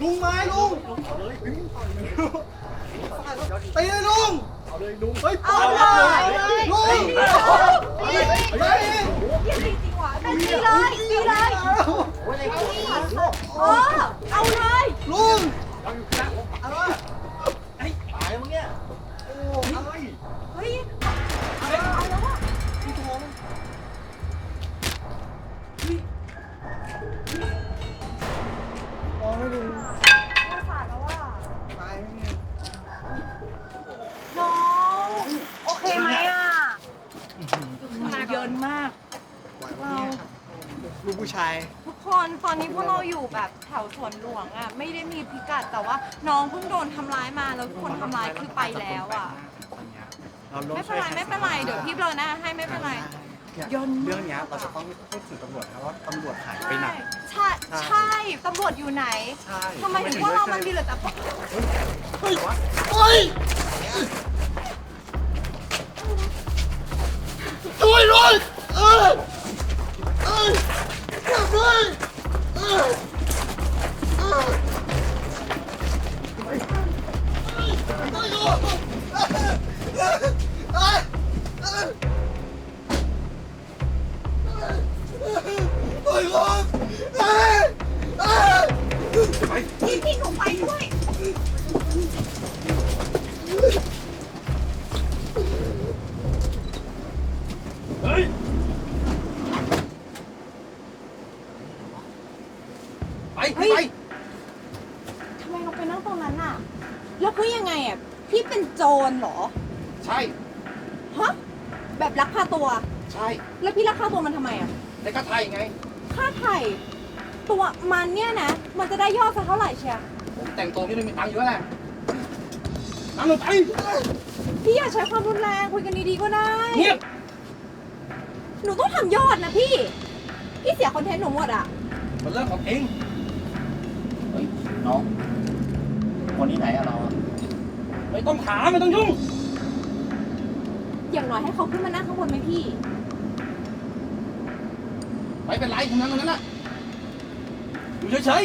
ลุงมาลุงตีเลยลุงเฮ้ยเอาเลย ลุงเฮ้ยเฮ้ยเฮียจริงๆว่ะแต่ตีเลยตีเลยเลูกผู้ชายทุกคนตอนนี้พวกเราอยู่แบบแถวสวนหลวงอะไม่ได้มีพิกัดแต่ว่าน้องเพิ่งโดนทำร้ายมาแล้วคนทำร้ายคือไปแล้วอะ เราลงไม่เป็นไรไม่เป็นไรเดี๋ยวพี่เบลอหน้าให้ไม่เป็นไร ยนต์มาก เรื่องเนี้ยเราจะต้องพูดถึงตำรวจนะว่าตำรวจหายไปไหน ใช่ใช่ตำรวจอยู่ไหนใช่ทำไมถึงพวกเรามันมีเหลือแต่พวก เฮ้ย ไปไปไปทำไมเราไปนั่งตรงนั้นอะ แล้วคือยังไงอะ พี่เป็นโจรเหรอ ใช่ ฮะ แบบลักพาตัว ใช่แล้วพี่ลักพาตัวมันทำไมอะ ในกระไทยไง ค่าไถ่ตัวมันเนี่ยนะ มันจะได้ยอดสักเท่าไหร่เชียผมแต่งตัวนี่เลยมีตังค์เยอะแหละนั่งลงไปพี่อย่าใช้ความรุนแรงคุยกันดีๆก็ได้ เงียบหนูต้องทำยอดนะพี่ พี่เสียคอนเทนต์หนูหมดอะ มันเรื่องของเองเฮ้ย น้องคนที่ไหนอะเราอะไม่ต้องถามไม่ต้องยุ่ง อย่างน้อยให้เขาขึ้นมานั่งข้างบนไหมพี่ ไม่เป็นไรทั้งนั้นตรงนั้นแหละอยู่เฉย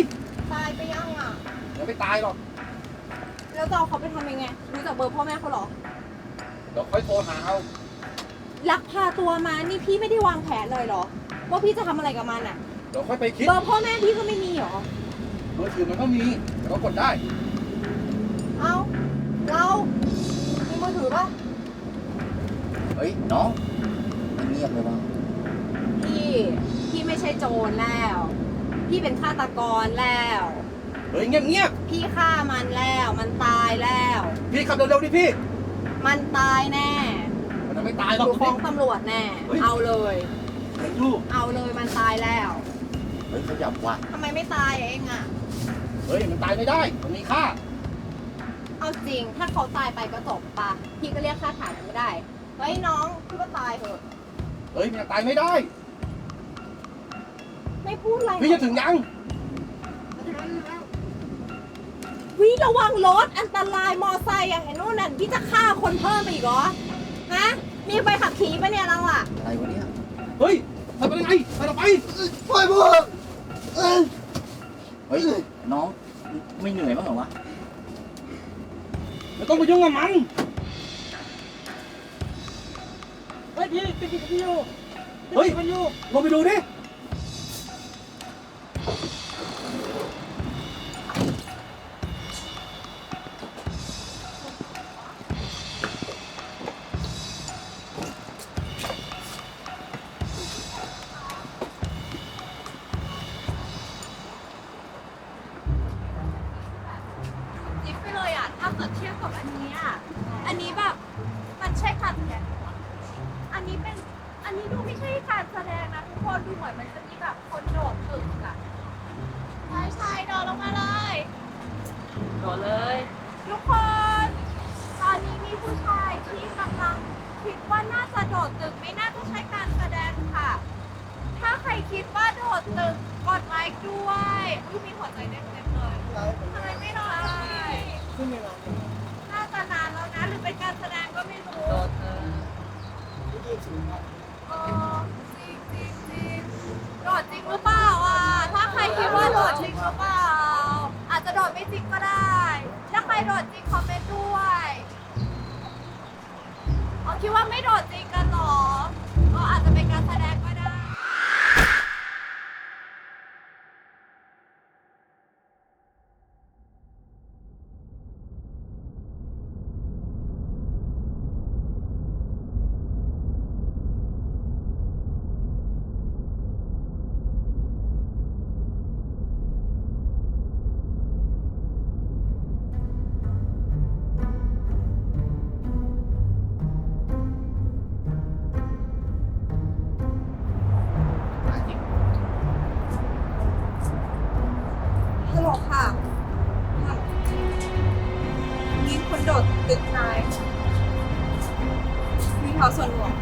ตายไปยังอะ ๆเดี๋ยวไม่ตายหรอกแล้วจะเอาเขาไปทำยังไง รู้จักเบอร์พ่อแม่เขาเหรอ เดี๋ยวค่อยโทรหาเอาลักพาตัวมา นี่พี่ไม่ได้วางแผนเลยเหรอ ว่าพี่จะทำอะไรกับมันอะ เดี๋ยวค่อยไปคิด เบอร์พ่อแม่พี่ก็ไม่มีเหรอ มือถือมันก็มีเดี๋ยวก็กดได้ เอาเรามีมือถือปะเฮ้ยน้องมันเงียบเลยวะพี่พี่ไม่ใช่โจรแล้ว พี่เป็นฆาตกรแล้ว เฮ้ยเงียบเงียบพี่ฆ่ามันแล้ว มันตายแล้วๆพี่ขับเร็วๆดิพี่มันตายแน่มันจะไม่ตายหหรอกนูฟ้องตำรวจแน่เฮ้ยเอาเลยลูกเอาเลยมันตายแล้ว เฮ้ยขยับว่ะทำไมไม่ตายเองอะ เฮ้ยมันตายไม่ได้ มันมีค่า เอาจริง ถ้าเขาตายไปก็จบปะพี่ก็เรียกค่าถ่ายมันไม่ได้ เฮ้ยน้องพี่ก็ตายเถอะ เฮ้ยมันยังตายไม่ได้ ไม่พูดอะไรพี่จะถึงยัง วิระวังรถอันตรายมอไซค์อะเห็นนู่นน่ะพี่จะฆ่าคนเพิ่มไปอีกเหรอ ฮะ มีใบขับขี่ปะเนี่ยเราอะอะไรวะเนี่ย เฮ้ยทำไปยังไงไปเราไปไปพ่อเฮ้ยน้องไม่เหนื่อยบ้างเหรอวะไม่ต้องไปยุ่งกับมันเฮ้ยพี่ติดติดพี่อยู่เฮ้ย มันอยู่ลงไปดูดิ อุ้ยมีหัวใจเต็มเลยทำไมไม่ได้น่าจะนานแล้วนะหรือเป็นการแสดงก็ไม่รู้เออจริงจริงจริงโดดจริงหรือเปล่าอะ ถ้าใครคิดว่าโดดจริงหรือเปล่า อาจจะโดดไม่จริงก็ได้ ถ้าใครโดดจริงคอมเมนต์ด้วยเอาคิดว่าไม่โดดจริงกันเหรอ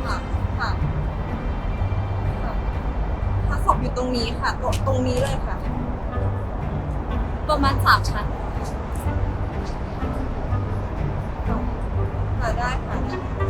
ค่ะค่ะค่ะถ้าศพอยู่ตรงนี้ค่ะตรงตรงนี้เลยค่ะ ประมาณสามชั้นค่ะได้ค่ะได้